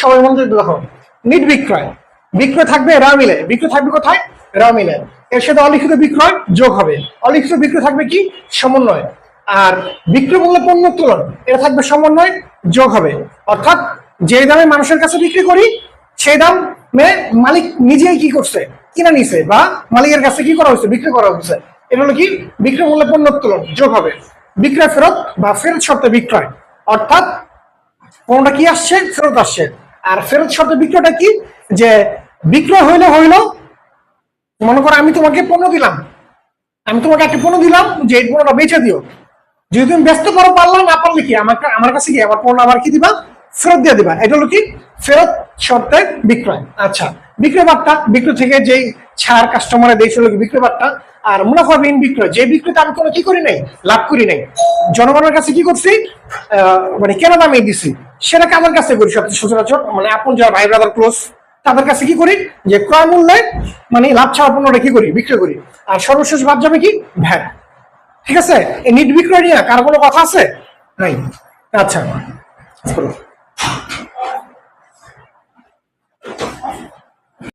সবাই মধ্যে দেখো। নিট বিক্রয়। বিক্রয় থাকবে রা মিলে। বিক্রয় থাকবে কোথায়? রা মিলে। এর সাথে অলিখিত বিক্রয় যোগ হবে। অলিখিত বিক্রয় থাকবে কি? সমন্বয়। আর বিক্রয় মূল্য পণ্য উত্তোলন, এটা থাকবে সমন্বয়, যোগ হবে। অর্থাৎ যে দামে মানুষের কাছে বিক্রি করি, সেই দাম মালিক নিজেই কি করছে? কিনে নিছে বা মালিকের কাছে কি করা হয়েছে? বিক্রি করা হয়েছে। এটা হলো কি? বিক্রয় মূল্য পণ্য উত্তোলন, যোগ হবে। বিক্রয় ফেরত বা ফেরত শর্তে বিক্রয়। অর্থাৎ কোনটা কি আসছে? ফেরত আসছে। আর ফেরত শর্তে বিক্রয়টা কি? যে বিক্রয় হইলে, হইল, মনে করো আমি তোমাকে পণ্য দিলাম। আমি তোমাকে একটা পণ্য দিলাম, যে এই পণ্যটা বেচে দিও। যদি তুমি ব্যস্ত করো পারলাম না পারলে কি? আমাকে, আমার কাছে কি আমার পণ্য আবার কি দিবা? ফেরত দিয়ে দিবা। এটা হলো কি? ফেরত শর্তে বিক্রয়। আচ্ছা বিক্রয় বার্তা। বিক্রয় থেকে যেই ছাড় কাস্টমারে দিয়েছে হলো কি? বিক্রয় বার্তা। আর মুনাফা বিহীন বিক্রয়। যে বিক্রয়তে আমি কোনো কি করি নাই? লাভ করি নাই। জনগণের কাছে কি করছি? মানে কেনা দামে দিছি। সেটা কাদের কাছে করি সবচেয়ে সচরাচর? মানে আপন যারা ভাই ব্রাদার ক্লোজ তাদের কাছে কি করি? যে ক্রয় মূল্যে মানে লাভ ছাড়া পণ্যটা কি করি? বিক্রি করি। আর সর্বশেষ বাদ যাবে কি? ভ্যাট। ঠিক আছে? এই নিট বিক্রয় নিয়ে কার কোনো কথা আছে? নাই। আচ্ছা।